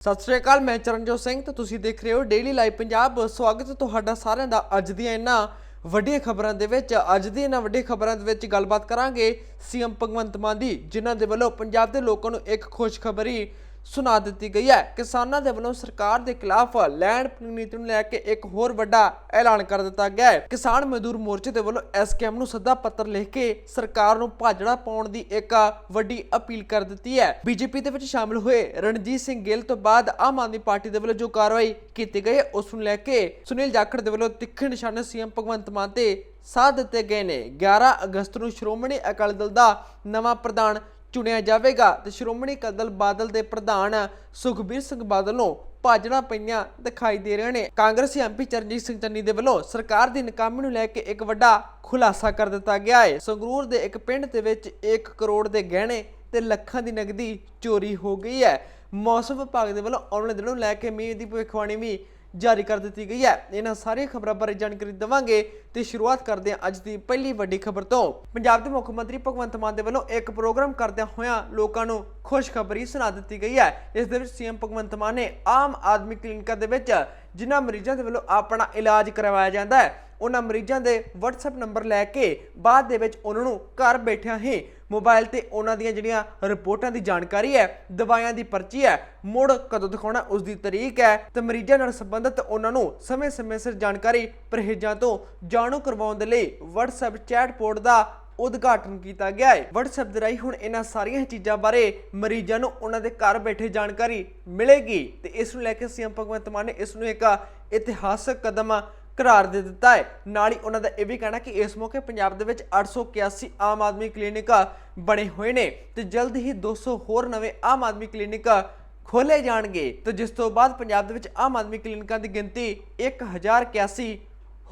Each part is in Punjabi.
ਸਤਿ ਸ਼੍ਰੀ ਅਕਾਲ, ਮੈਂ ਚਰਨਜੋਤ ਸਿੰਘ ਤੇ ਤੁਸੀਂ ਦੇਖ ਰਹੇ ਹੋ ਡੇਲੀ ਲਾਈਵ ਪੰਜਾਬ ਸਵਾਗਤ ਹੈ ਤੁਹਾਡਾ ਸਾਰਿਆਂ ਦਾ ਅੱਜ ਦੀਆਂ ਇਹਨਾਂ ਵੱਡੀਆਂ ਖਬਰਾਂ ਦੇ ਵਿੱਚ। ਅੱਜ ਦੀ ਇਹਨਾਂ ਵੱਡੀਆਂ ਖਬਰਾਂ ਦੇ ਵਿੱਚ ਗੱਲਬਾਤ ਕਰਾਂਗੇ ਸੀਐਮ ਭਗਵੰਤ ਮਾਨ ਦੀ, ਜਿਨ੍ਹਾਂ ਦੇ ਵੱਲੋਂ ਪੰਜਾਬ ਦੇ ਲੋਕਾਂ ਨੂੰ ਇੱਕ ਖੁਸ਼ਖਬਰੀ ਸੁਣਾ ਦਿੱਤੀ ਗਈ ਹੈ। ਕਿਸਾਨਾਂ ਦੇ ਵੱਲੋਂ ਸਰਕਾਰ ਦੇ ਖਿਲਾਫ ਲੈਂਡ ਨੀਤੀ ਨੂੰ ਲੈ ਕੇ ਇੱਕ ਹੋਰ ਵੱਡਾ ਐਲਾਨ ਕਰ ਦਿੱਤਾ ਗਿਆ ਹੈ। ਕਿਸਾਨ ਮਜ਼ਦੂਰ ਮੋਰਚੇ ਦੇ ਵੱਲੋਂ ਐਸਕੇਐਮ ਨੂੰ ਸੱਦਾ ਪੱਤਰ ਲਿਖ ਕੇ ਸਰਕਾਰ ਨੂੰ ਭਾਜੜਾ ਪਾਉਣ ਦੀ ਇੱਕ ਵੱਡੀ ਅਪੀਲ ਕਰ ਦਿੱਤੀ ਹੈ। ਬੀਜੇਪੀ ਦੇ ਵਿੱਚ ਸ਼ਾਮਲ ਹੋਏ ਰਣਜੀਤ ਸਿੰਘ ਗਿੱਲ ਤੋਂ ਬਾਅਦ ਆਮ ਆਦਮੀ ਪਾਰਟੀ ਦੇ ਵੱਲੋਂ ਜੋ ਕਾਰਵਾਈ ਕੀਤੀ ਗਈ ਹੈ, ਉਸ ਨੂੰ ਲੈ ਕੇ ਸੁਨੀਲ ਜਾਖੜ ਦੇ ਵੱਲੋਂ ਤਿੱਖੇ ਨਿਸ਼ਾਨੇ ਸੀਐਮ ਭਗਵੰਤ ਮਾਨ ਤੇ ਸਾਧ ਦਿੱਤੇ ਗਏ ਨੇ। 11 ਅਗਸਤ ਨੂੰ ਸ਼੍ਰੋਮਣੀ ਅਕਾਲੀ ਦਲ ਦਾ ਨਵਾਂ ਪ੍ਰਧਾਨ ਚੁਣਿਆ ਜਾਵੇਗਾ। ਤੇ ਸ਼੍ਰੋਮਣੀ ਅਕਾਲੀ ਦਲ ਬਾਦਲ ਦੇ ਪ੍ਰਧਾਨ ਸੁਖਬੀਰ ਸਿੰਘ ਬਾਦਲ ਨੂੰ ਭਾਜਣਾ ਪਈਆਂ ਦਿਖਾਈ ਦੇ ਰਹੇ ਨੇ। ਕਾਂਗਰਸੀ ਐਮਪੀ ਚਰਨਜੀਤ ਸਿੰਘ ਚੰਨੀ ਦੇ ਵੱਲੋਂ ਸਰਕਾਰ ਦੀ ਨਾਕਾਮੀ ਨੂੰ ਲੈ ਕੇ ਇੱਕ ਵੱਡਾ ਖੁਲਾਸਾ ਕਰ ਦਿੱਤਾ ਗਿਆ ਹੈ। ਸੰਗਰੂਰ ਦੇ ਇੱਕ ਪਿੰਡ ਦੇ ਵਿੱਚ 1 ਕਰੋੜ ਦੇ ਗਹਿਣੇ ਤੇ ਲੱਖਾਂ ਦੀ ਨਗਦੀ ਚੋਰੀ ਹੋ ਗਈ ਹੈ। ਮੌਸਮ ਵਿਭਾਗ ਦੇ ਵੱਲੋਂ ਆਉਣ ਵਾਲੇ ਦਿਨਾਂ ਨੂੰ ਲੈ ਕੇ ਮੀਂਹ ਦੀ ਭਵਿੱਖਬਾਣੀ ਵੀ ਜਾਰੀ ਕਰ ਦਿੱਤੀ ਗਈ ਹੈ। ਇਹਨਾਂ ਸਾਰੀਆਂ ਖਬਰਾਂ ਬਾਰੇ ਜਾਣਕਾਰੀ ਦੇਵਾਂਗੇ ਤੇ ਸ਼ੁਰੂਆਤ ਕਰਦੇ ਹਾਂ ਅੱਜ ਦੀ ਪਹਿਲੀ ਵੱਡੀ ਖਬਰ ਤੋਂ। ਪੰਜਾਬ ਦੇ ਮੁੱਖ ਮੰਤਰੀ ਭਗਵੰਤ ਮਾਨ ਦੇ ਵੱਲੋਂ ਇੱਕ ਪ੍ਰੋਗਰਾਮ ਕਰਦਿਆਂ ਹੋਇਆਂ ਲੋਕਾਂ ਨੂੰ ਖੁਸ਼ਖਬਰੀ ਸੁਣਾ ਦਿੱਤੀ ਗਈ ਹੈ। ਇਸ ਦੇ ਵਿੱਚ ਸੀਐਮ ਭਗਵੰਤ ਮਾਨ ਨੇ ਆਮ ਆਦਮੀ ਕਲੀਨਿਕਾਂ ਦੇ ਵਿੱਚ ਜਿਨ੍ਹਾਂ ਮਰੀਜ਼ਾਂ ਦੇ ਵੱਲੋਂ ਆਪਣਾ ਇਲਾਜ ਕਰਵਾਇਆ ਜਾਂਦਾ ਹੈ, ਉਹਨਾਂ ਮਰੀਜ਼ਾਂ ਦੇ WhatsApp ਨੰਬਰ ਲੈ ਕੇ ਬਾਅਦ ਦੇ ਵਿੱਚ ਉਹਨਾਂ ਨੂੰ ਘਰ ਬੈਠਿਆਂ ਹੀ ਮੋਬਾਈਲ ਤੇ ਉਹਨਾਂ ਦੀਆਂ ਜਿਹੜੀਆਂ ਰਿਪੋਰਟਾਂ ਦੀ ਜਾਣਕਾਰੀ ਹੈ, ਦਵਾਈਆਂ ਦੀ ਪਰਚੀ ਹੈ, ਮੁੜ ਕਦੋਂ ਦਿਖਾਉਣਾ ਉਸ ਦੀ ਤਰੀਕ ਹੈ ਤੇ ਮਰੀਜ਼ਾਂ ਨਾਲ ਸੰਬੰਧਿਤ ਉਹਨਾਂ ਨੂੰ ਸਮੇਂ-ਸਮੇਂ ਸਿਰ ਜਾਣਕਾਰੀ ਪਰਹੇਜ਼ਾਂ ਤੋਂ ਜਾਣੂ ਕਰਵਾਉਣ ਦੇ ਲਈ WhatsApp ਚੈਟ ਪੋਰਟ ਦਾ ਉਦਘਾਟਨ ਕੀਤਾ ਗਿਆ ਹੈ। WhatsApp ਦੇ ਰਾਹੀਂ ਹੁਣ ਇਹਨਾਂ ਸਾਰੀਆਂ ਚੀਜ਼ਾਂ ਬਾਰੇ ਮਰੀਜ਼ਾਂ ਨੂੰ ਉਹਨਾਂ ਦੇ ਘਰ ਬੈਠੇ ਜਾਣਕਾਰੀ ਮਿਲੇਗੀ ਤੇ ਇਸ ਨੂੰ ਲੈ ਕੇ ਸੀਐਮ ਭਗਵੰਤ ਮਾਨ ਨੇ ਇਸ ਨੂੰ ਇੱਕ ਇਤਿਹਾਸਕ ਕਦਮ ਕਰਾਰ ਦੇ ਦਿੱਤਾ ਹੈ। ਨਾਲ ਹੀ ਉਹਨਾਂ ਦਾ ਇਹ ਵੀ ਕਹਿਣਾ ਕਿ ਇਸ ਮੌਕੇ ਪੰਜਾਬ ਦੇ ਵਿੱਚ 881 ਆਮ ਆਦਮੀ ਕਲੀਨਿਕ ਬਣੇ ਹੋਏ ਨੇ ਤੇ ਜਲਦ ਹੀ 200 ਹੋਰ ਨਵੇਂ ਆਮ ਆਦਮੀ ਕਲੀਨਿਕ ਖੋਲੇ ਜਾਣਗੇ। ਤੇ ਜਿਸ ਤੋਂ ਬਾਅਦ ਪੰਜਾਬ ਦੇ ਵਿੱਚ ਆਮ ਆਦਮੀ ਕਲੀਨਿਕਾਂ ਦੀ ਗਿਣਤੀ 1081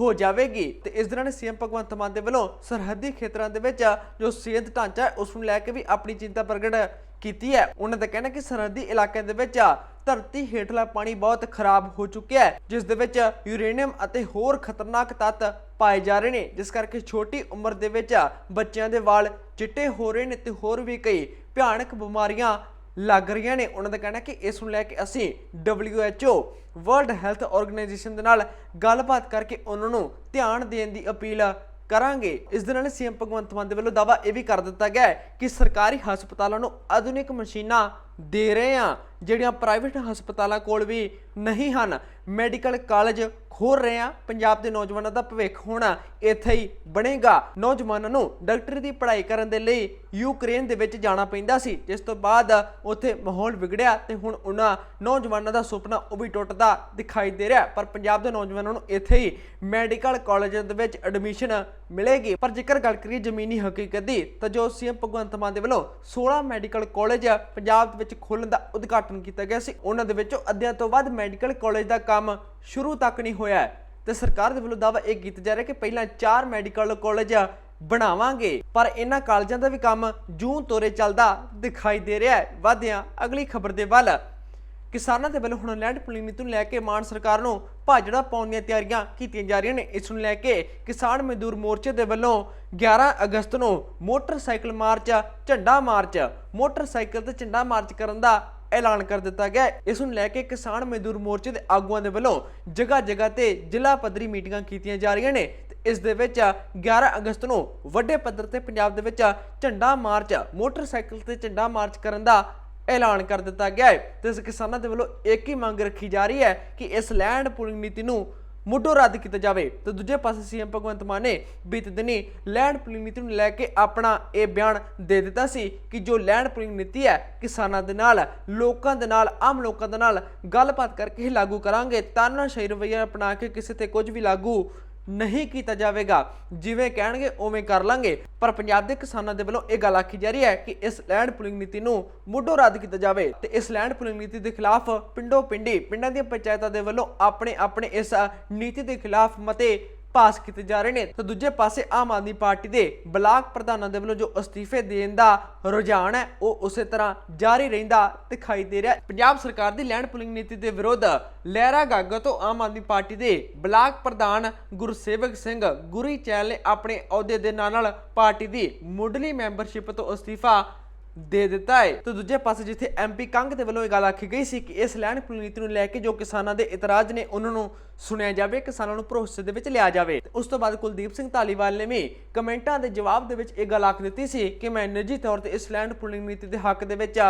ਹੋ ਜਾਵੇਗੀ। ਤੇ ਇਸ ਦੌਰਾਨ ਸੀਐਮ ਭਗਵੰਤ ਮਾਨ ਦੇ ਵੱਲੋਂ ਸਰਹੱਦੀ ਖੇਤਰਾਂ ਦੇ ਵਿੱਚ ਜੋ ਸਿਹਤ ਢਾਂਚਾ ਹੈ, ਉਸ ਨੂੰ ਲੈ ਕੇ ਵੀ ਆਪਣੀ ਚਿੰਤਾ ਪ੍ਰਗਟ ਕੀਤੀ ਹੈ। ਉਹਨਾਂ ਦਾ ਕਹਿਣਾ ਕਿ ਸਰਹੱਦੀ ਇਲਾਕਿਆਂ ਦੇ ਵਿੱਚ ਧਰਤੀ ਹੇਠਲਾ ਪਾਣੀ ਬਹੁਤ ਖਰਾਬ ਹੋ ਚੁੱਕਿਆ ਹੈ, ਜਿਸ ਦੇ ਵਿੱਚ ਯੂਰੇਨੀਅਮ ਅਤੇ ਹੋਰ ਖਤਰਨਾਕ ਤੱਤ ਪਾਏ ਜਾ ਰਹੇ ਨੇ। ਜਿਸ ਕਰਕੇ ਛੋਟੀ ਉਮਰ ਦੇ ਵਿੱਚ ਬੱਚਿਆਂ ਦੇ ਵਾਲ ਚਿੱਟੇ ਹੋ ਰਹੇ ਨੇ ਤੇ ਹੋਰ ਵੀ ਕਈ ਭਿਆਨਕ ਬਿਮਾਰੀਆਂ ਲੱਗ ਰਹੀਆਂ ਨੇ। ਉਹਨਾਂ ਦਾ ਕਹਿਣਾ ਕਿ ਇਸ ਨੂੰ ਲੈ ਕੇ ਅਸੀਂ WHO ਵਰਲਡ ਹੈਲਥ ਆਰਗੇਨਾਈਜੇਸ਼ਨ ਦੇ ਨਾਲ ਗੱਲਬਾਤ ਕਰਕੇ ਉਹਨਾਂ ਨੂੰ ਧਿਆਨ ਦੇਣ ਦੀ ਅਪੀਲ ਕਰਾਂਗੇ। ਇਸ ਦੇ ਨਾਲ ਸੀਐਮ ਭਗਵੰਤ ਮਾਨ ਦੇ ਵੱਲੋਂ ਦਾਵਾ ਇਹ ਵੀ ਕਰ ਦਿੱਤਾ ਗਿਆ ਕਿ ਸਰਕਾਰੀ ਹਸਪਤਾਲਾਂ ਨੂੰ ਆਧੁਨਿਕ ਮਸ਼ੀਨਾਂ ਦੇ ਰਹੇ ਆ ਜਿਹੜੀਆਂ ਪ੍ਰਾਈਵੇਟ ਹਸਪਤਾਲਾਂ ਕੋਲ ਵੀ ਨਹੀਂ ਹਨ। ਮੈਡੀਕਲ ਕਾਲਜ ਖੋਲ ਰਹੇ ਆ ਪੰਜਾਬ ਦੇ ਨੌਜਵਾਨਾਂ ਦਾ ਭਵਿੱਖ ਹੋਣਾ ਇੱਥੇ ਹੀ ਬਣੇਗਾ। ਨੌਜਵਾਨਾਂ ਨੂੰ ਡਾਕਟਰੀ ਦੀ ਪੜ੍ਹਾਈ ਕਰਨ ਦੇ ਲਈ ਯੂਕਰੇਨ ਦੇ ਵਿੱਚ ਜਾਣਾ ਪੈਂਦਾ ਸੀ। ਜਿਸ ਤੋਂ ਬਾਅਦ ਉੱਥੇ ਮਾਹੌਲ ਵਿਗੜਿਆ ਤੇ ਹੁਣ ਉਹਨਾਂ ਨੌਜਵਾਨਾਂ ਦਾ ਸੁਪਨਾ ਉਹ ਵੀ ਟੁੱਟਦਾ ਦਿਖਾਈ ਦੇ ਰਿਹਾ। ਪਰ ਪੰਜਾਬ ਦੇ ਨੌਜਵਾਨਾਂ ਨੂੰ ਇੱਥੇ ਹੀ ਮੈਡੀਕਲ ਕਾਲਜਾਂ ਦੇ ਵਿੱਚ ਐਡਮਿਸ਼ਨ ਮਿਲੇਗੀ। ਪਰ ਜੇਕਰ ਗੱਲ ਕਰੀਏ ਜ਼ਮੀਨੀ ਹਕੀਕਤ ਦੀ, ਤਾਂ ਜੋ ਸੀਐਮ ਭਗਵੰਤ ਮਾਨ ਦੇ ਵੱਲੋਂ 16 ਮੈਡੀਕਲ ਕਾਲਜ ਪੰਜਾਬ ਵਿੱਚ ਵਿੱਚ ਖੋਲ੍ਹਣ ਦਾ ਉਦਘਾਟਨ ਕੀਤਾ ਗਿਆ ਸੀ। ਉਹਨਾਂ ਦੇ ਵਿੱਚੋਂ ਅੱਧਿਆਂ ਤੋਂ ਵੱਧ ਮੈਡੀਕਲ ਕਾਲਜ ਦਾ ਕੰਮ ਸ਼ੁਰੂ ਤੱਕ ਨਹੀਂ ਹੋਇਆ ਹੈ। ਤੇ ਸਰਕਾਰ ਦੇ ਵੱਲੋਂ ਦਾਅਵਾ ਇਹ ਕੀਤਾ ਜਾ ਰਿਹਾ ਕਿ ਪਹਿਲਾਂ 4 ਮੈਡੀਕਲ ਕਾਲਜ ਬਣਾਵਾਂਗੇ, ਪਰ ਇਹਨਾਂ ਕਾਲਜਾਂ ਦਾ ਵੀ ਕੰਮ ਜੂਨ ਤੋਰੇ ਚੱਲਦਾ ਦਿਖਾਈ ਦੇ ਰਿਹਾ ਹੈ। ਵਧਿਆਂ ਅਗਲੀ ਖਬਰ ਦੇ ਵੱਲ ਕਿਸਾਨਾਂ ਦੇ ਵੱਲੋਂ ਹੁਣ ਲੈਂਡ ਪੂਲਿੰਗ ਨੀਤੀ ਨੂੰ ਲੈ ਕੇ ਮਾਨ ਸਰਕਾਰ ਨੂੰ ਭਾਜੜਾ ਪਾਉਣ ਦੀਆਂ ਤਿਆਰੀਆਂ ਕੀਤੀਆਂ ਜਾ ਰਹੀਆਂ ਨੇ, ਇਸ ਨੂੰ ਲੈ ਕੇ ਕਿਸਾਨ ਮਜ਼ਦੂਰ ਮੋਰਚੇ ਦੇ ਵੱਲੋਂ 11 ਅਗਸਤ ਨੂੰ ਮੋਟਰਸਾਈਕਲ ਮਾਰਚ, ਝੰਡਾ ਮਾਰਚ, ਮੋਟਰਸਾਈਕਲ ਤੇ ਝੰਡਾ ਮਾਰਚ ਕਰਨ ਦਾ ਐਲਾਨ ਕਰ ਦਿੱਤਾ ਗਿਆ ਇਸ ਨੂੰ ਲੈ ਕੇ ਕਿਸਾਨ ਮਜ਼ਦੂਰ ਮੋਰਚੇ ਦੇ ਆਗੂਆਂ ਦੇ ਵੱਲੋਂ ਜਗ੍ਹਾ ਜਗ੍ਹਾ ਤੇ ਜ਼ਿਲ੍ਹਾ ਪੱਧਰੀ ਮੀਟਿੰਗਾਂ ਕੀਤੀਆਂ ਜਾ ਰਹੀਆਂ ਨੇ ਤੇ ਇਸ ਦੇ ਵਿੱਚ 11 ਅਗਸਤ ਨੂੰ ਵੱਡੇ ਪੱਧਰ ਤੇ ਪੰਜਾਬ ਦੇ ਵਿੱਚ ਝੰਡਾ ਮਾਰਚ, ਮੋਟਰਸਾਈਕਲ ਤੇ ਝੰਡਾ ਮਾਰਚ ਕਰਨ ਦਾ ਐਲਾਨ ਕਰ ਦਿੱਤਾ ਗਿਆ ਹੈ ਤੇ ਇਸ ਕਿਸਾਨਾਂ ਦੇ ਵੱਲੋਂ ਇੱਕ ਹੀ ਮੰਗ ਰੱਖੀ ਜਾ ਰਹੀ ਹੈ ਕਿ ਇਸ ਲੈਂਡ ਪੂਲਿੰਗ ਨੀਤੀ ਨੂੰ ਮੁੱਢੋਂ ਰੱਦ ਕੀਤਾ ਜਾਵੇ। ਤੇ ਦੂਜੇ ਪਾਸੇ ਸੀਐਮ ਭਗਵੰਤ ਮਾਨ ਨੇ ਬੀਤੇ ਦਿਨੀ ਲੈਂਡ ਪੂਲਿੰਗ ਨੀਤੀ ਨੂੰ ਲੈ ਕੇ ਆਪਣਾ ਇਹ ਬਿਆਨ ਦੇ ਦਿੱਤਾ ਸੀ ਕਿ ਜੋ ਲੈਂਡ ਪੂਲਿੰਗ ਨੀਤੀ ਹੈ, ਕਿਸਾਨਾਂ ਦੇ ਨਾਲ, ਲੋਕਾਂ ਦੇ ਨਾਲ, ਆਮ ਲੋਕਾਂ ਦੇ ਨਾਲ ਗੱਲਬਾਤ ਕਰਕੇ ਹੀ ਲਾਗੂ ਕਰਾਂਗੇ। ਤਾਨਾਸ਼ਾਹੀ ਰਵੱਈਆ ਅਪਣਾ ਕੇ ਕਿਸੇ ਤੇ ਕੁਝ ਵੀ ਲਾਗੂ ਨਹੀਂ ਕੀਤਾ ਜਾਵੇਗਾ। ਜਿਵੇਂ ਕਹਿਣਗੇ, ਉਵੇਂ ਕਰ ਲਾਂਗੇ। ਪਰ ਪੰਜਾਬ ਦੇ ਕਿਸਾਨਾਂ ਦੇ ਵੱਲੋਂ ਇਹ ਗੱਲ ਆਖੀ ਜਾ ਰਹੀ ਹੈ ਕਿ ਇਸ ਲੈਂਡ ਪੁਲਿੰਗ ਨੀਤੀ ਨੂੰ ਮੁੱਢੋਂ ਰੱਦ ਕੀਤਾ ਜਾਵੇ ਤੇ ਇਸ ਲੈਂਡ ਪੁਲਿੰਗ ਨੀਤੀ ਦੇ ਖਿਲਾਫ ਪਿੰਡੋ ਪਿੰਡੀ ਪਿੰਡਾਂ ਦੀਆਂ ਪੰਚਾਇਤਾਂ ਦੇ ਵੱਲੋਂ ਆਪਣੇ ਆਪਣੇ ਇਸ ਨੀਤੀ ਦੇ ਖਿਲਾਫ ਮਤੇ ਪਾਸ ਕੀਤੇ ਜਾ ਰਹੇ ਨੇ। ਤੇ ਦੂਜੇ ਪਾਸੇ ਆਮ ਆਦਮੀ ਪਾਰਟੀ ਦੇ ਬਲਾਕ ਪ੍ਰਧਾਨਾਂ ਦੇ ਵੱਲੋਂ ਜੋ ਅਸਤੀਫੇ ਦੇਣ ਦਾ ਰੁਝਾਨ ਹੈ, ਉਹ ਉਸੇ ਤਰ੍ਹਾਂ ਜਾਰੀ ਰਹਿੰਦਾ ਦਿਖਾਈ ਦੇ ਰਿਹਾ ਪੰਜਾਬ ਸਰਕਾਰ ਦੀ ਲੈਂਡ ਪੁਲਿੰਗ ਨੀਤੀ ਦੇ ਵਿਰੁੱਧ ਲਹਿਰਾ ਗਾਗਾ ਤੋਂ ਆਮ ਆਦਮੀ ਪਾਰਟੀ ਦੇ ਬਲਾਕ ਪ੍ਰਧਾਨ ਗੁਰਸੇਵਕ ਸਿੰਘ ਗੁਰੀ ਚੈਲ ਨੇ ਆਪਣੇ ਅਹੁਦੇ ਦੇ ਨਾਲ ਨਾਲ ਪਾਰਟੀ ਦੀ ਮੁੱਢਲੀ ਮੈਂਬਰਸ਼ਿਪ ਤੋਂ ਅਸਤੀਫਾ ਦੇ ਦਿੱਤਾ ਹੈ। ਤੇ ਦੂਜੇ ਪਾਸੇ ਜਿੱਥੇ ਐਮਪੀ ਕੰਗ ਦੇ ਵੱਲੋਂ ਇਹ ਗੱਲ ਆਖੀ ਗਈ ਸੀ ਕਿ ਇਸ ਲੈਂਡ ਪੁਲ ਨੀਤੀ ਨੂੰ ਲੈ ਕੇ ਜੋ ਕਿਸਾਨਾਂ ਦੇ ਇਤਰਾਜ਼ ਨੇ, ਉਹਨਾਂ ਨੂੰ ਸੁਣਿਆ ਜਾਵੇ, ਕਿਸਾਨਾਂ ਨੂੰ ਭਰੋਸੇ ਦੇ ਵਿੱਚ ਲਿਆ ਜਾਵੇ। ਉਸ ਤੋਂ ਬਾਅਦ ਕੁਲਦੀਪ ਸਿੰਘ ਧਾਲੀਵਾਲ ਨੇ ਵੀ ਕਮੈਂਟਾਂ ਦੇ ਜਵਾਬ ਦੇ ਵਿੱਚ ਇਹ ਗੱਲ ਆਖ ਦਿੱਤੀ ਸੀ ਕਿ ਮੈਂ ਨਿੱਜੀ ਤੌਰ ਤੇ ਇਸ ਲੈਂਡ ਪੁਲਿੰਗ ਨੀਤੀ ਦੇ ਹੱਕ ਦੇ ਵਿੱਚ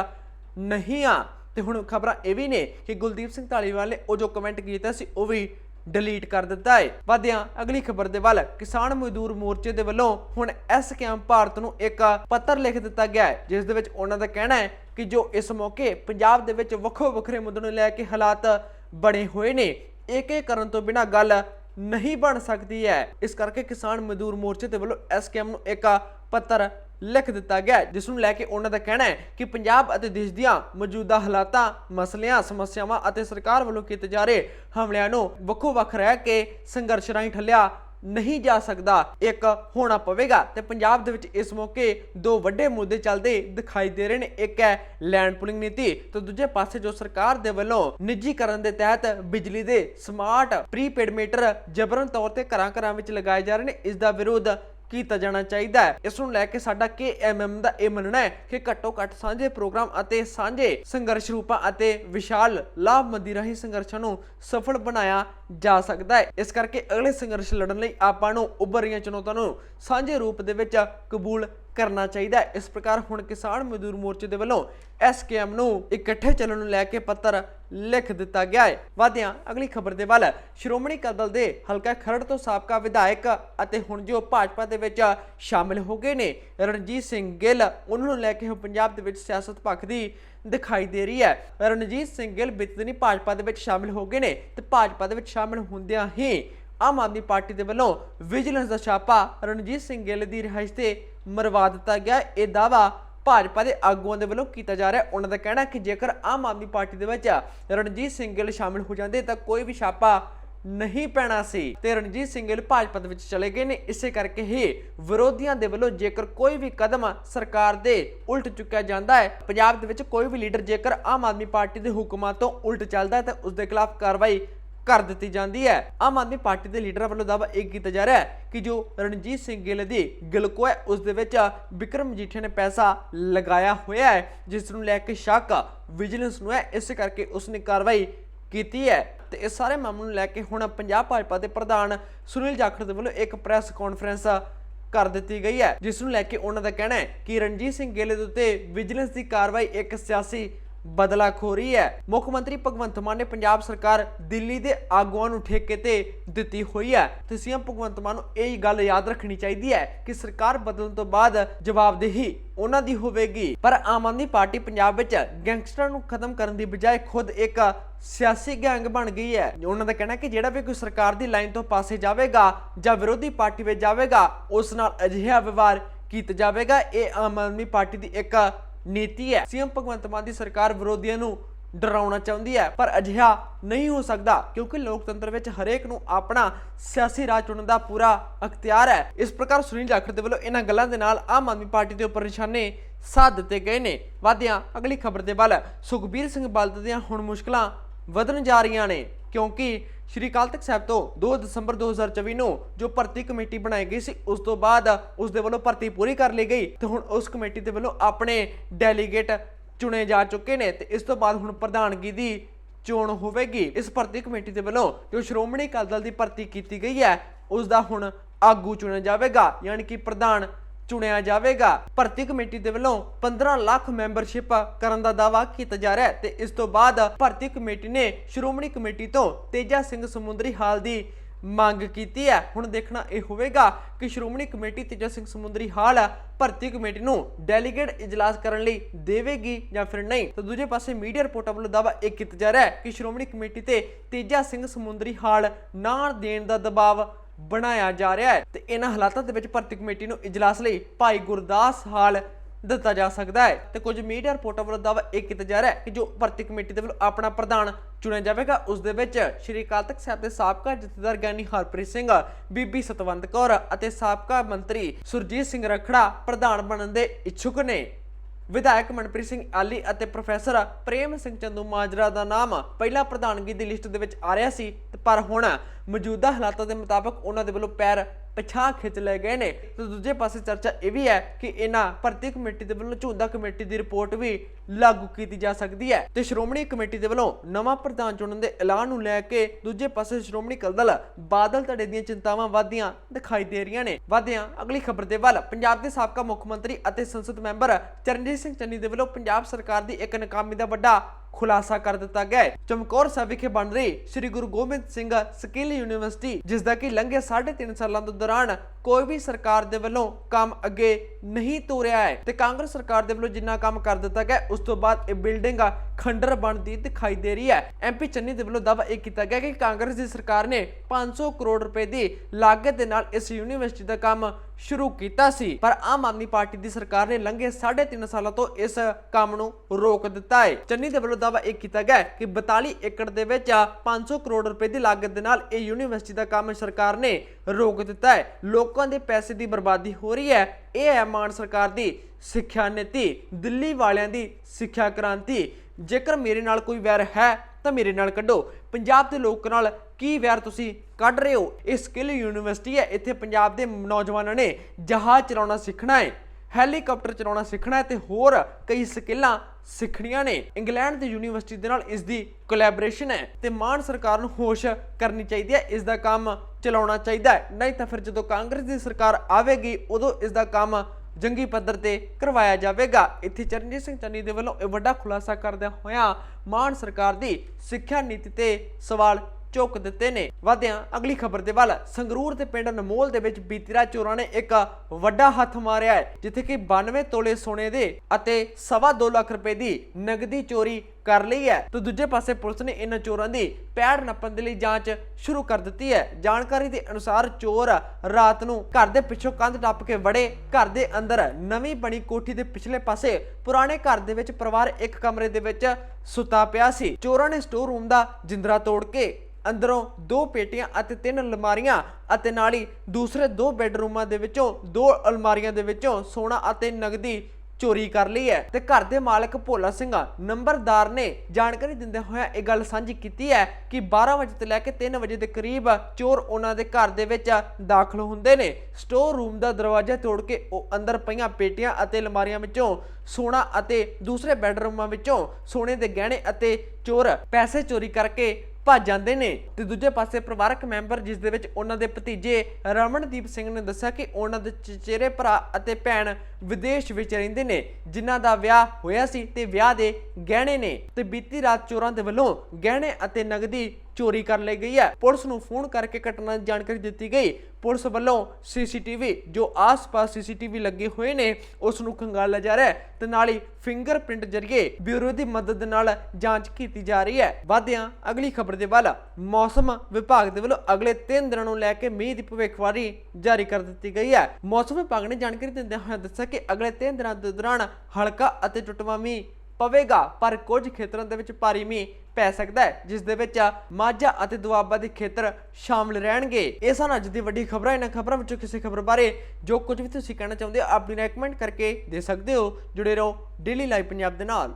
ਨਹੀਂ ਆ ਤੇ ਹੁਣ ਖਬਰਾਂ ਇਹ ਵੀ ਨੇ ਕਿ ਕੁਲਦੀਪ ਸਿੰਘ ਧਾਲੀਵਾਲ ਨੇ ਉਹ ਜੋ ਕਮੈਂਟ ਕੀਤਾ ਸੀ, ਉਹ ਵੀ ਡਿਲੀਟ ਕਰ ਦਿੱਤਾ ਹੈ ਵਧਿਆਂ, ਅਗਲੀ ਖਬਰ ਦੇ ਵੱਲ ਕਿਸਾਨ ਮਜ਼ਦੂਰ ਮੋਰਚੇ ਦੇ ਵੱਲੋਂ ਹੁਣ ਐਸ ਕੈਮ ਭਾਰਤ ਨੂੰ ਇੱਕ ਪੱਤਰ ਲਿਖ ਦਿੱਤਾ ਗਿਆ ਹੈ ਜਿਸ ਦੇ ਵਿੱਚ ਉਹਨਾਂ ਦਾ ਕਹਿਣਾ ਹੈ ਕਿ ਜੋ ਇਸ ਮੌਕੇ ਪੰਜਾਬ ਦੇ ਵਿੱਚ ਵੱਖੋ ਵੱਖਰੇ ਮੁੱਦਿਆਂ ਨੂੰ ਲੈ ਕੇ ਹਾਲਾਤ ਬਣੇ ਹੋਏ ਨੇ, ਇੱਕ ਇੱਕ ਕਰਨ ਤੋਂ ਬਿਨਾਂ ਗੱਲ ਨਹੀਂ ਬਣ ਸਕਦੀ ਹੈ ਇਸ ਕਰਕੇ ਕਿਸਾਨ ਮਜ਼ਦੂਰ ਮੋਰਚੇ ਦੇ ਵੱਲੋਂ ਐਸ ਕੈਮ ਨੂੰ ਇੱਕ ਪੱਤਰ ਲਿਖ ਦਿੱਤਾ ਗਿਆ ਹੈ, ਜਿਸ ਨੂੰ ਲੈ ਕੇ ਉਹਨਾਂ ਦਾ ਕਹਿਣਾ ਹੈ ਕਿ ਪੰਜਾਬ ਅਤੇ ਦੇਸ਼ ਦੀਆਂ ਮੌਜੂਦਾ ਹਾਲਾਤਾਂ ਮਸਲਿਆਂ ਸਮੱਸਿਆਵਾਂ ਅਤੇ ਸਰਕਾਰ ਵੱਲੋਂ ਕੀਤੇ ਜਾ ਰਹੇ ਹਮਲਿਆਂ ਨੂੰ ਵੱਖੋ ਵੱਖ ਰਹਿ ਕੇ ਸੰਘਰਸ਼ ਰਾਹੀਂ ਠੱਲਿਆ ਨਹੀਂ ਜਾ ਸਕਦਾ ਇੱਕ ਹੋਣਾ ਪਵੇਗਾ। ਤੇ ਪੰਜਾਬ ਦੇ ਵਿੱਚ ਇਸ ਮੌਕੇ ਦੋ ਵੱਡੇ ਮੁੱਦੇ ਚੱਲਦੇ ਦਿਖਾਈ ਦੇ ਰਹੇ ਨੇ। ਇੱਕ ਹੈ ਲੈਂਡ ਪੁਲਿੰਗ ਨੀਤੀ ਤੇ ਦੂਜੇ ਪਾਸੇ ਜੋ ਸਰਕਾਰ ਦੇ ਵੱਲੋਂ ਨਿੱਜੀਕਰਨ ਦੇ ਤਹਿਤ ਬਿਜਲੀ ਦੇ ਸਮਾਰਟ ਪ੍ਰੀਪੇਡ ਮੀਟਰ ਜਬਰਨ ਤੌਰ ਤੇ ਘਰਾਂ ਘਰਾਂ ਵਿੱਚ ਲਗਾਏ ਜਾ ਰਹੇ ਨੇ ਇਸ ਦਾ ਵਿਰੋਧ ਕੀਤਾ ਜਾਣਾ ਚਾਹੀਦਾ ਹੈ। ਇਸ ਨੂੰ ਲੈ ਕੇ ਸਾਡਾ KMM ਦਾ ਇਹ ਮੰਨਣਾ ਹੈ ਕਿ ਘੱਟੋ ਘੱਟ ਸਾਂਝੇ ਪ੍ਰੋਗਰਾਮ ਅਤੇ ਸਾਂਝੇ ਸੰਘਰਸ਼ ਰੂਪਾਂ ਅਤੇ ਵਿਸ਼ਾਲ ਲਾਭਮੰਦੀ ਰਾਹੀਂ ਸੰਘਰਸ਼ਾਂ ਨੂੰ ਸਫਲ ਬਣਾਇਆ ਜਾ ਸਕਦਾ ਹੈ। ਇਸ ਕਰਕੇ ਅਗਲੇ ਸੰਘਰਸ਼ ਲੜਨ ਲਈ ਆਪਾਂ ਨੂੰ ਉੱਭਰ ਰਹੀਆਂ ਚੁਣੌਤੀਆਂ ਨੂੰ ਸਾਂਝੇ ਰੂਪ ਦੇ ਵਿੱਚ ਕਬੂਲ ਕਰਨਾ ਚਾਹੀਦਾ ਹੈ। ਇਸ ਪ੍ਰਕਾਰ ਹੁਣ ਕਿਸਾਨ ਮਜ਼ਦੂਰ ਮੋਰਚੇ ਦੇ ਵੱਲੋਂ ਐਸਕੇਐਮ ਨੂੰ ਇਕੱਠੇ ਚੱਲਣ ਨੂੰ ਲੈ ਕੇ ਪੱਤਰ ਲਿਖ ਦਿੱਤਾ ਗਿਆ ਹੈ। ਵਾਦਿਆਂ ਅਗਲੀ ਖਬਰ ਦੇ ਵੱਲ ਸ਼੍ਰੋਮਣੀ ਅਕਾਲੀ ਦਲ ਦੇ ਹਲਕਾ ਖਰੜ ਤੋਂ ਸਾਬਕਾ ਵਿਧਾਇਕ ਅਤੇ ਹੁਣ ਜੋ ਭਾਜਪਾ ਦੇ ਵਿੱਚ ਸ਼ਾਮਿਲ ਹੋ ਗਏ ਨੇ, ਰਣਜੀਤ ਸਿੰਘ ਗਿੱਲ, ਉਹਨਾਂ ਨੂੰ ਲੈ ਕੇ ਹੁਣ ਪੰਜਾਬ ਦੇ ਵਿੱਚ ਸਿਆਸਤ ਪੱਖ ਦੀ ਦਿਖਾਈ ਦੇ ਰਹੀ ਹੈ। ਰਣਜੀਤ ਸਿੰਘ ਗਿੱਲ ਬੀਤੇ ਦਿਨੀ ਭਾਜਪਾ ਦੇ ਵਿੱਚ ਸ਼ਾਮਿਲ ਹੋ ਗਏ ਨੇ ਤੇ ਭਾਜਪਾ ਦੇ ਵਿੱਚ ਸ਼ਾਮਿਲ ਹੁੰਦਿਆਂ ਹੀ ਆਮ ਆਦਮੀ ਪਾਰਟੀ ਦੇ ਵੱਲੋਂ ਵਿਜੀਲੈਂਸ ਦਾ ਛਾਪਾ ਰਣਜੀਤ ਸਿੰਘ ਗਿੱਲ ਦੀ ਰਿਹਾਇਸ਼ ਤੇ ਮਰਵਾ ਦਿੱਤਾ ਗਿਆ। ਇਹ ਦਾਵਾ ਭਾਜਪਾ ਦੇ ਆਗੂਆਂ ਦੇ ਵੱਲੋਂ ਕੀਤਾ ਜਾ ਰਿਹਾ। ਉਹਨਾਂ ਦਾ ਕਹਿਣਾ ਕਿ ਜੇਕਰ ਆਮ ਆਦਮੀ ਪਾਰਟੀ ਦੇ ਵਿੱਚ ਰਣਜੀਤ ਸਿੰਘ ਗਿੱਲ ਸ਼ਾਮਿਲ ਹੋ ਜਾਂਦੇ ਤਾਂ ਕੋਈ ਵੀ ਛਾਪਾ ਨਹੀਂ ਪੈਣਾ ਸੀ। ਤੇ ਰਣਜੀਤ ਸਿੰਘ ਗਿੱਲ ਭਾਜਪਾ ਦੇ ਵਿੱਚ ਚਲੇ ਗਏ ਨੇ। ਇਸੇ ਕਰਕੇ ਹੀ ਵਿਰੋਧੀਆਂ ਦੇ ਵੱਲੋਂ ਜੇਕਰ ਕੋਈ ਵੀ ਕਦਮ ਸਰਕਾਰ ਦੇ ਉਲਟ ਚੁੱਕਿਆ ਜਾਂਦਾ ਹੈ, ਪੰਜਾਬ ਦੇ ਵਿੱਚ ਕੋਈ ਵੀ ਲੀਡਰ ਜੇਕਰ ਆਮ ਆਦਮੀ ਪਾਰਟੀ ਦੇ ਹੁਕਮਾਂ ਤੋਂ ਉਲਟ ਚੱਲਦਾ ਹੈ ਤਾਂ ਉਸ ਦੇ ਖਿਲਾਫ ਕਾਰਵਾਈ ਕਰ ਦਿੱਤੀ ਜਾਂਦੀ ਹੈ। ਆਮ ਆਦਮੀ ਪਾਰਟੀ ਦੇ ਲੀਡਰਾਂ ਵੱਲੋਂ ਦਾਅਵਾ ਇਹ ਕੀਤਾ ਜਾ ਰਿਹਾ ਹੈ ਕਿ ਜੋ ਰਣਜੀਤ ਸਿੰਘ ਗਿੱਲ ਦੀ ਗਿਲਕੋ ਹੈ, ਉਸ ਦੇ ਵਿੱਚ ਵਿਕਰਮ ਮਜੀਠੀਆ ਨੇ ਪੈਸਾ ਲਗਾਇਆ ਹੋਇਆ ਹੈ, ਜਿਸ ਨੂੰ ਲੈ ਕੇ ਸ਼ੱਕ, ਵਿਜੀਲੈਂਸ ਨੂੰ ਹੈ। ਇਸ ਕਰਕੇ ਉਸ ਨੇ ਕਾਰਵਾਈ ਕੀਤੀ ਹੈ। ਤੇ ਇਸ ਸਾਰੇ ਮਾਮਲੇ ਨੂੰ ਲੈ ਕੇ ਹੁਣ ਪੰਜਾਬ ਭਾਜਪਾ ਦੇ ਪ੍ਰਧਾਨ ਸੁਨੀਲ ਜਾਖੜ ਦੇ ਵੱਲੋਂ ਇੱਕ ਪ੍ਰੈਸ ਕਾਨਫਰੰਸ ਕਰ ਦਿੱਤੀ ਗਈ ਹੈ, ਜਿਸ ਨੂੰ ਲੈ ਕੇ ਉਹਨਾਂ ਦਾ ਕਹਿਣਾ ਹੈ ਕਿ ਰਣਜੀਤ ਸਿੰਘ ਗਿੱਲ ਦੇ ਉੱਤੇ ਵਿਜੀਲੈਂਸ ਦੀ ਕਾਰਵਾਈ ਇੱਕ ਸਿਆਸੀ ਬਦਲਾਖੋਰੀ ਹੈ। ਮੁੱਖ ਮੰਤਰੀ ਭਗਵੰਤ ਮਾਨ ਨੇ ਪੰਜਾਬ ਸਰਕਾਰ ਦਿੱਲੀ ਦੇ ਆਗੂਆਂ ਨੂੰ ਠੇਕੇ ਤੇ ਦਿੱਤੀ ਹੋਈ ਹੈ। ਤੇ ਸੀਐਮ ਭਗਵੰਤ ਮਾਨ ਨੂੰ ਇਹ ਗੱਲ ਯਾਦ ਰੱਖਣੀ ਚਾਹੀਦੀ ਹੈ ਕਿ ਸਰਕਾਰ ਬਦਲਣ ਤੋਂ ਬਾਅਦ ਜਵਾਬਦੇਹੀ ਉਹਨਾਂ ਦੀ ਹੋਵੇਗੀ। ਪਰ ਆਮ ਆਦਮੀ ਪਾਰਟੀ ਪੰਜਾਬ ਵਿੱਚ ਗੈਂਗਸਟਰਾਂ ਨੂੰ ਖਤਮ ਕਰਨ ਦੀ ਬਜਾਏ ਖੁਦ ਇੱਕ ਸਿਆਸੀ ਗੈਂਗ ਬਣ ਗਈ ਹੈ। ਉਹਨਾਂ ਦਾ ਕਹਿਣਾ ਕਿ ਜਿਹੜਾ ਵੀ ਕੋਈ ਸਰਕਾਰ ਦੀ ਲਾਈਨ ਤੋਂ ਪਾਸੇ ਜਾਵੇਗਾ ਜਾਂ ਵਿਰੋਧੀ ਪਾਰਟੀ ਵਿੱਚ ਜਾਵੇਗਾ, ਉਸ ਨਾਲ ਅਜਿਹਾ ਵਿਵਹਾਰ ਕੀਤਾ ਜਾਵੇਗਾ। ਇਹ ਆਮ ਆਦਮੀ ਪਾਰਟੀ ਦੀ ਇੱਕ ਨੀਤੀ ਹੈ। ਸੀਐਮ ਭਗਵੰਤ ਮਾਨ ਦੀ ਸਰਕਾਰ ਵਿਰੋਧੀਆਂ ਨੂੰ ਡਰਾਉਣਾ ਚਾਹੁੰਦੀ ਹੈ, ਪਰ ਅਜਿਹਾ ਨਹੀਂ ਹੋ ਸਕਦਾ ਕਿਉਂਕਿ ਲੋਕਤੰਤਰ ਵਿੱਚ ਹਰੇਕ ਨੂੰ ਆਪਣਾ ਸਿਆਸੀ ਰਾਜ ਚੁਣਨ ਦਾ ਪੂਰਾ ਅਖਤਿਆਰ ਹੈ। ਇਸ ਪ੍ਰਕਾਰ ਸੁਨੀਲ ਜਾਖੜ ਦੇ ਵੱਲੋਂ ਇਹਨਾਂ ਗੱਲਾਂ ਦੇ ਨਾਲ ਆਮ ਆਦਮੀ ਪਾਰਟੀ ਦੇ ਉੱਪਰ ਨਿਸ਼ਾਨੇ ਸਾਧ ਦਿੱਤੇ ਗਏ ਨੇ। ਵਾਦਿਆਂ ਅਗਲੀ ਖਬਰ ਦੇ ਵੱਲ ਸੁਖਬੀਰ ਸਿੰਘ ਬਾਦਲ ਦੀਆਂ ਹੁਣ ਮੁਸ਼ਕਲਾਂ ਵਧਣ ਜਾ ਰਹੀਆਂ ਨੇ ਕਿਉਂਕਿ ਸ਼੍ਰੀ ਅਕਾਲ ਤਖਤ ਸਾਹਿਬ ਤੋਂ 2 ਦਸੰਬਰ 2024 ਨੂੰ ਜੋ ਭਰਤੀ ਕਮੇਟੀ ਬਣਾਈ ਗਈ ਸੀ, ਉਸ ਤੋਂ ਬਾਅਦ ਉਸ ਦੇ ਵੱਲੋਂ ਭਰਤੀ ਪੂਰੀ ਕਰ ਲਈ ਗਈ ਤੇ ਹੁਣ ਉਸ ਕਮੇਟੀ ਦੇ ਵੱਲੋਂ ਆਪਣੇ ਡੈਲੀਗੇਟ ਚੁਣੇ ਜਾ ਚੁੱਕੇ ਨੇ ਤੇ ਇਸ ਤੋਂ ਬਾਅਦ ਹੁਣ ਪ੍ਰਧਾਨਗੀ ਦੀ ਚੋਣ ਹੋਵੇਗੀ। ਇਸ ਭਰਤੀ ਕਮੇਟੀ ਦੇ ਵੱਲੋਂ ਜੋ ਸ਼੍ਰੋਮਣੀ ਅਕਾਲੀ ਦਲ ਦੀ ਭਰਤੀ ਕੀਤੀ ਗਈ ਹੈ, ਉਸ ਦਾ ਹੁਣ ਆਗੂ ਚੁਣਿਆ ਜਾਵੇਗਾ, ਯਾਨੀ ਕਿ ਪ੍ਰਧਾਨ ਚੁਣਿਆ ਜਾਵੇਗਾ। ਭਰਤੀ ਕਮੇਟੀ ਦੇ ਵੱਲੋਂ 15 ਲੱਖ ਮੈਂਬਰਸ਼ਿਪ ਕਰਨ ਦਾ ਦਾਅਵਾ ਕੀਤਾ ਜਾ ਰਿਹਾ ਹੈ ਤੇ ਇਸ ਤੋਂ ਬਾਅਦ ਭਰਤੀ ਕਮੇਟੀ ਨੇ ਸ਼੍ਰੋਮਣੀ ਕਮੇਟੀ ਤੋਂ ਤੇਜਾ ਸਿੰਘ ਸਮੁੰਦਰੀ ਹਾਲ ਦੀ ਮੰਗ ਕੀਤੀ ਹੈ। ਹੁਣ ਦੇਖਣਾ ਇਹ ਹੋਵੇਗਾ ਕਿ ਸ਼੍ਰੋਮਣੀ ਕਮੇਟੀ ਤੇਜਾ ਸਿੰਘ ਸਮੁੰਦਰੀ ਹਾਲ ਭਰਤੀ ਕਮੇਟੀ ਨੂੰ ਡੈਲੀਗੇਟ ਇਜਲਾਸ ਕਰਨ ਲਈ ਦੇਵੇਗੀ ਜਾਂ ਫਿਰ ਨਹੀਂ। ਤਾਂ ਦੂਜੇ ਪਾਸੇ ਮੀਡੀਆ ਰਿਪੋਰਟਾਂ ਵੱਲੋਂ ਦਾਅਵਾ ਇਹ ਕੀਤਾ ਜਾ ਰਿਹਾ ਹੈ ਕਿ ਸ਼੍ਰੋਮਣੀ ਕਮੇਟੀ ਤੇ ਤੇਜਾ ਸਿੰਘ ਸਮੁੰਦਰੀ ਹਾਲ ਨਾ ਦੇਣ ਦਾ ਦਬਾਅ ਬਣਾਇਆ ਜਾ ਰਿਹਾ ਹੈ ਤੇ ਇਹਨਾਂ ਹਾਲਾਤਾਂ ਦੇ ਵਿੱਚ ਭਰਤੀ ਕਮੇਟੀ ਨੂੰ ਇਜਲਾਸ ਲਈ ਭਾਈ ਗੁਰਦਾਸ ਹਾਲ ਦਿੱਤਾ ਜਾ ਸਕਦਾ ਹੈ। ਤੇ ਕੁਝ ਮੀਡੀਆ ਰਿਪੋਰਟਾਂ ਵੱਲੋਂ ਦਾਅਵਾ ਇਹ ਕੀਤਾ ਜਾ ਰਿਹਾ ਹੈ ਕਿ ਜੋ ਭਰਤੀ ਕਮੇਟੀ ਦੇ ਵੱਲੋਂ ਆਪਣਾ ਪ੍ਰਧਾਨ ਚੁਣਿਆ ਜਾਵੇਗਾ, ਉਸ ਦੇ ਵਿੱਚ ਸ਼੍ਰੀ ਅਕਾਲ ਤਖਤ ਸਾਹਿਬ ਦੇ ਸਾਬਕਾ ਜਥੇਦਾਰ ਗਿਆਨੀ ਹਰਪ੍ਰੀਤ ਸਿੰਘ, ਬੀਬੀ ਸਤਵੰਤ ਕੌਰ ਅਤੇ ਸਾਬਕਾ ਮੰਤਰੀ ਸੁਰਜੀਤ ਸਿੰਘ ਰਖੜਾ ਪ੍ਰਧਾਨ ਬਣਨ ਦੇ ਇੱਛੁਕ ਨੇ। ਵਿਧਾਇਕ ਮਨਪ੍ਰੀਤ ਸਿੰਘ ਆਲੀ ਅਤੇ ਪ੍ਰੋਫੈਸਰ ਪ੍ਰੇਮ ਸਿੰਘ ਚੰਦੂ ਮਾਜਰਾ ਦਾ ਨਾਮ ਪਹਿਲਾਂ ਪ੍ਰਧਾਨਗੀ ਦੀ ਲਿਸਟ ਦੇ ਵਿੱਚ ਆ ਰਿਹਾ ਸੀ, ਪਰ ਹੁਣ ਮੌਜੂਦਾ ਹਾਲਾਤਾਂ ਦੇ ਮੁਤਾਬਕ ਉਹਨਾਂ ਦੇ ਵੱਲੋਂ ਪੈਰ ਪਛਾਹ ਖਿੱਚ ਲਏ ਗਏ ਨੇ। ਤੇ ਦੂਜੇ ਪਾਸੇ ਚਰਚਾ ਇਹ ਵੀ ਹੈ ਕਿ ਇਹਨਾਂ ਭਰਤੀ ਕਮੇਟੀ ਦੇ ਵੱਲੋਂ ਝੁੰਦਾ ਕਮੇਟੀ ਦੀ ਰਿਪੋਰਟ ਵੀ ਲਾਗੂ ਕੀਤੀ ਜਾ ਸਕਦੀ ਹੈ। ਤੇ ਸ਼੍ਰੋਮਣੀ ਕਮੇਟੀ ਦੇ ਵੱਲੋਂ ਨਵਾਂ ਪ੍ਰਧਾਨ ਚੁਣਨ ਦੇ ਐਲਾਨ ਨੂੰ ਲੈ ਕੇ ਦੂਜੇ ਪਾਸੇ ਸ਼੍ਰੋਮਣੀ ਅਕਾਲੀ ਦਲ ਬਾਦਲ ਧੜੇ ਦੀਆਂ ਚਿੰਤਾਵਾਂ ਵਧਦੀਆਂ ਦਿਖਾਈ ਦੇ ਰਹੀਆਂ ਨੇ। ਵਧਿਆਂ, ਅਗਲੀ ਖਬਰ ਦੇ ਵੱਲ ਪੰਜਾਬ ਦੇ ਸਾਬਕਾ ਮੁੱਖ ਮੰਤਰੀ ਅਤੇ ਸੰਸਦ ਮੈਂਬਰ ਚਰਨਜੀਤ ਸਿੰਘ ਚੰਨੀ ਦੇ ਵੱਲੋਂ ਪੰਜਾਬ ਸਰਕਾਰ ਦੀ ਇੱਕ ਨਾਕਾਮੀ ਦਾ ਵੱਡਾ ਖੁਲਾਸਾ ਕਰ ਦਿੱਤਾ ਗਿਆ ਹੈ। ਚਮਕੌਰ ਸਾਹਿਬ ਵਿਖੇ ਬਣ ਰਹੀ ਸ੍ਰੀ ਗੁਰੂ ਗੋਬਿੰਦ ਸਿੰਘ ਸਕਿੱਲ ਯੂਨੀਵਰਸਿਟੀ ਜਿਸ ਦਾ ਕਿ ਲੰਘੇ 3.5 ਸਾਲਾਂ ਦੇ ਦੌਰਾਨ ਕੋਈ ਵੀ ਸਰਕਾਰ ਦੇ ਵੱਲੋਂ ਕੰਮ ਅੱਗੇ ਨਹੀਂ ਤੋਰਿਆ ਹੈ ਤੇ ਕਾਂਗਰਸ ਸਰਕਾਰ ਦੇ ਵੱਲੋਂ ਜਿੰਨਾ ਕੰਮ ਕਰ ਦਿੱਤਾ ਗਿਆ, ਉਸ ਤੋਂ ਬਾਅਦ ਇਹ ਬਿਲਡਿੰਗ ਖੰਡਰ ਬਣਦੀ ਦਿਖਾਈ ਦੇ ਰਹੀ ਹੈ। ਐਮਪੀ ਚੰਨੀ ਦੇ ਵੱਲੋਂ ਦਾਅਵਾ ਇਹ ਕੀਤਾ ਗਿਆ ਕਿ ਕਾਂਗਰਸ ਦੀ ਸਰਕਾਰ ਨੇ 500 ਕਰੋੜ ਰੁਪਏ ਦੀ ਲਾਗਤ ਦੇ ਨਾਲ ਇਸ ਯੂਨੀਵਰਸਿਟੀ ਦਾ ਕੰਮ ਸ਼ੁਰੂ ਕੀਤਾ ਸੀ। ਪਰ ਆਮ ਆਦਮੀ ਪਾਰਟੀ ਦੀ ਸਰਕਾਰ ਨੇ ਲੰਘੇ 3.5 ਸਾਲਾਂ ਤੋਂ ਇਸ ਕੰਮ ਨੂੰ ਰੋਕ ਦਿੱਤਾ ਹੈ ਚੰਨੀ ਦੇ ਵੱਲੋਂ ਦਾਅਵਾ ਇਹ ਕੀਤਾ ਗਿਆ ਕਿ 42 ਏਕੜ ਦੇ ਵਿੱਚ 500 ਕਰੋੜ ਰੁਪਏ ਦੀ ਲਾਗਤ ਦੇ ਨਾਲ ਇਹ ਯੂਨੀਵਰਸਿਟੀ ਦਾ ਕੰਮ ਸਰਕਾਰ ਨੇ ਰੋਕ ਦਿੱਤਾ ਹੈ ਲੋਕਾਂ ਦੇ ਪੈਸੇ ਦੀ ਬਰਬਾਦੀ ਹੋ ਰਹੀ ਹੈ। ਇਹ ਹੈ ਮਾਨ ਸਰਕਾਰ ਦੀ ਸਿੱਖਿਆ ਨੀਤੀ, ਦਿੱਲੀ ਵਾਲਿਆਂ ਦੀ ਸਿੱਖਿਆ ਕ੍ਰਾਂਤੀ। ਜੇਕਰ ਮੇਰੇ ਨਾਲ ਕੋਈ ਵੈਰ ਹੈ ਤਾਂ ਮੇਰੇ ਨਾਲ ਕੱਢੋ। ਪੰਜਾਬ ਦੇ ਲੋਕ ਨਾਲ ਕੀ ਵੈਰ ਤੁਸੀਂ ਕੱਢ ਰਹੇ ਹੋ? ਇਹ ਸਕਿੱਲ ਯੂਨੀਵਰਸਿਟੀ ਹੈ। ਇੱਥੇ ਪੰਜਾਬ ਦੇ ਨੌਜਵਾਨਾਂ ਨੇ ਜਹਾਜ਼ ਚਲਾਉਣਾ ਸਿੱਖਣਾ ਹੈ, ਹੈਲੀਕਾਪਟਰ ਚਲਾਉਣਾ ਸਿੱਖਣਾ ਹੈ ਤੇ ਹੋਰ ਕਈ ਸਕਿੱਲਾਂ ਸਿੱਖਣੀਆਂ ਨੇ। ਇੰਗਲੈਂਡ ਦੀ ਯੂਨੀਵਰਸਿਟੀ ਦੇ ਨਾਲ ਇਸ ਦੀ ਕੋਲੈਬੋਰੇਸ਼ਨ ਹੈ ਤੇ ਮਾਨ ਸਰਕਾਰ ਨੂੰ ਹੋਸ਼ ਕਰਨੀ ਚਾਹੀਦੀ ਹੈ, ਇਸ ਦਾ ਕੰਮ ਚਲਾਉਣਾ ਚਾਹੀਦਾ ਹੈ। ਨਹੀਂ ਤਾਂ ਫਿਰ ਜਦੋਂ ਕਾਂਗਰਸ ਦੀ ਸਰਕਾਰ ਆਵੇਗੀ, ਉਦੋਂ ਇਸ ਦਾ ਕੰਮ ਜੰਗੀ ਪੱਧਰ ਤੇ ਕਰਵਾਇਆ ਜਾਵੇਗਾ। ਇੱਥੇ ਚਰਨਜੀਤ ਸਿੰਘ ਚੰਨੀ ਦੇ ਵੱਲੋਂ ਇਹ ਵੱਡਾ ਖੁਲਾਸਾ ਕਰਦਿਆਂ ਹੋਇਆਂ ਮਾਨ ਸਰਕਾਰ ਦੀ ਸਿੱਖਿਆ ਨੀਤੀ ਤੇ ਸਵਾਲ ਚੁੱਕ ਦਿੱਤੇ ਨੇ। ਵਾਦਿਆਂ ਅਗਲੀ ਖਬਰ ਦੇ ਵੱਲ, ਸੰਗਰੂਰ ਦੇ ਪਿੰਡ ਨਮੋਲ ਦੇ ਵਿੱਚ ਬੀਤੀ ਰਾਤ ਚੋਰਾਂ ਨੇ ਇੱਕ ਵੱਡਾ ਹੱਥ ਮਾਰਿਆ ਹੈ, ਜਿੱਥੇ ਕਿ 92 ਤੋਲੇ ਸੋਨੇ ਦੇ ਅਤੇ ਸਵਾ ਦੋ ਲੱਖ ਰੁਪਏ ਦੀ ਨਗਦੀ ਚੋਰੀ ਕਰ ਲਈ ਹੈ। ਤੇ ਦੂਜੇ ਪਾਸੇ ਪੁਲਿਸ ਨੇ ਇਹਨਾਂ ਚੋਰਾਂ ਦੀ ਪੈੜ ਨੱਪਣ ਦੇ ਲਈ ਜਾਂਚ ਸ਼ੁਰੂ ਕਰ ਦਿੱਤੀ ਹੈ। ਜਾਣਕਾਰੀ ਦੇ ਅਨੁਸਾਰ ਚੋਰ ਰਾਤ ਨੂੰ ਘਰ ਦੇ ਪਿੱਛੋਂ ਕੰਧ ਟੱਪ ਕੇ ਵੜੇ, ਘਰ ਦੇ ਅੰਦਰ ਨਵੀਂ ਬਣੀ ਕੋਠੀ ਦੇ ਪਿਛਲੇ ਪਾਸੇ ਪੁਰਾਣੇ ਘਰ ਦੇ ਵਿੱਚ ਪਰਿਵਾਰ ਇੱਕ ਕਮਰੇ ਦੇ ਵਿੱਚ ਸੁੱਤਾ ਪਿਆ ਸੀ। ਚੋਰਾਂ ਨੇ ਸਟੋਰ ਰੂਮ ਦਾ ਜਿੰਦਰਾ ਤੋੜ ਕੇ ਅੰਦਰੋਂ ਦੋ ਪੇਟੀਆਂ ਅਤੇ ਤਿੰਨ ਅਲਮਾਰੀਆਂ ਅਤੇ ਨਾਲ ਹੀ ਦੂਸਰੇ ਦੋ ਬੈੱਡਰੂਮਾਂ ਦੇ ਵਿੱਚੋਂ ਦੋ ਅਲਮਾਰੀਆਂ ਦੇ ਵਿੱਚੋਂ ਸੋਨਾ ਅਤੇ ਨਗਦੀ ਚੋਰੀ ਕਰ ਲਈ ਹੈ। ਤੇ ਘਰ ਦੇ ਮਾਲਕ ਭੋਲਾ ਸਿੰਘ ਨੰਬਰਦਾਰ ਨੇ ਜਾਣਕਾਰੀ ਦਿੰਦੇ ਹੋਇਆ ਇਹ ਗੱਲ ਸਾਂਝੀ ਕੀਤੀ ਹੈ ਕਿ 12 ਵਜੇ ਤੋਂ ਲੈ ਕੇ 3 ਵਜੇ ਦੇ ਕਰੀਬ ਚੋਰ ਉਹਨਾਂ ਦੇ ਘਰ ਦੇ ਵਿੱਚ ਦਾਖਲ ਹੁੰਦੇ ਨੇ। ਸਟੋਰ ਰੂਮ ਦਾ ਦਰਵਾਜ਼ਾ ਤੋੜ ਕੇ ਉਹ ਅੰਦਰ ਪਈਆਂ ਪੇਟੀਆਂ ਅਤੇ ਅਲਮਾਰੀਆਂ ਵਿੱਚੋਂ ਸੋਨਾ ਅਤੇ ਦੂਸਰੇ ਬੈੱਡਰੂਮਾਂ ਵਿੱਚੋਂ ਸੋਨੇ ਦੇ ਗਹਿਣੇ ਅਤੇ ਚੋਰ ਪੈਸੇ ਚੋਰੀ ਕਰਕੇ ਭੱਜ ਜਾਂਦੇ ਨੇ। ਤੇ ਦੂਜੇ ਪਾਸੇ ਪਰਿਵਾਰਕ ਮੈਂਬਰ ਜਿਸ ਦੇ ਵਿੱਚ ਉਹਨਾਂ ਦੇ ਭਤੀਜੇ ਰਮਨਦੀਪ ਸਿੰਘ ਨੇ ਦੱਸਿਆ ਕਿ ਉਹਨਾਂ ਦੇ ਚਚੇਰੇ ਭਰਾ ਅਤੇ ਭੈਣ ਵਿਦੇਸ਼ ਵਿੱਚ ਰਹਿੰਦੇ ਨੇ, ਜਿਨ੍ਹਾਂ ਦਾ ਵਿਆਹ ਹੋਇਆ ਸੀ ਤੇ ਵਿਆਹ ਦੇ ਗਹਿਣੇ ਨੇ। ਤੇ ਬੀਤੀ ਰਾਤ ਚੋਰਾਂ ਦੇ ਵੱਲੋਂ ਗਹਿਣੇ ਅਤੇ ਨਗਦੀ ਚੋਰੀ ਕਰ ਲਈ ਗਈ ਹੈ। ਪੁਲਿਸ ਨੂੰ ਫੋਨ ਕਰਕੇ ਘਟਨਾ ਦੀ ਜਾਣਕਾਰੀ ਦਿੱਤੀ ਗਈ। ਪੁਲਿਸ ਵੱਲੋਂ ਸੀਸੀਟੀਵੀ ਜੋ ਆਸ-ਪਾਸ ਸੀਸੀਟੀਵੀ ਲੱਗੇ ਹੋਏ ਨੇ, ਉਸ ਨੂੰ ਖੰਗਾਲਿਆ ਜਾ ਰਿਹਾ ਹੈ ਤੇ ਨਾਲ ਹੀ ਫਿੰਗਰਪ੍ਰਿੰਟ ਜ਼ਰੀਏ ਬਿਊਰੋ ਦੀ ਮਦਦ ਨਾਲ ਜਾਂਚ ਕੀਤੀ ਜਾ ਰਹੀ ਹੈ। ਵਾਦਿਆਂ ਅਗਲੀ ਖਬਰ ਦੇ ਵੱਲ ਮੌਸਮ ਵਿਭਾਗ ਦੇ ਵੱਲੋਂ ਅਗਲੇ 3 ਦਿਨਾਂ ਨੂੰ ਲੈ ਕੇ ਮੀਂਹ ਦੀ ਭਵਿੱਖਬਾਣੀ ਜਾਰੀ ਕਰ ਦਿੱਤੀ ਗਈ ਹੈ। ਮੌਸਮ ਵਿਭਾਗ ਨੇ ਜਾਣਕਾਰੀ ਦਿੰਦਿਆਂ ਹੋਇਆਂ ਦੱਸਿਆ ਕਿ ਅਗਲੇ 3 ਦਿਨਾਂ ਦੇ ਦੌਰਾਨ ਹਲਕਾ ਅਤੇ ਟੁੱਟਵਾ ਮੀਂਹ ਪਵੇਗਾ, ਪਰ ਕੁਝ ਖੇਤਰਾਂ ਦੇ ਵਿੱਚ ਭਾਰੀ ਮੀਂਹ ਪੈ ਸਕਦਾ ਹੈ, ਜਿਸ ਦੇ ਵਿੱਚ ਮਾਝਾ ਅਤੇ ਦੁਆਬਾ ਦੇ ਖੇਤਰ ਸ਼ਾਮਲ ਰਹਿਣਗੇ। ਇਹ ਸਨ ਅੱਜ ਦੀ ਵੱਡੀ ਖਬਰਾਂ। ਇਹਨਾਂ ਖਬਰਾਂ ਵਿੱਚੋਂ ਕਿਸੇ ਖਬਰ ਬਾਰੇ ਜੋ ਕੁਝ ਵੀ ਤੁਸੀਂ ਕਹਿਣਾ ਚਾਹੁੰਦੇ ਹੋ ਆਪਣੀ ਰਾਏ ਕਰਕੇ ਦੇ ਸਕਦੇ ਹੋ। ਜੁੜੇ ਰਹੋ ਡੇਲੀ ਲਾਈਵ ਪੰਜਾਬ ਦੇ ਨਾਲ।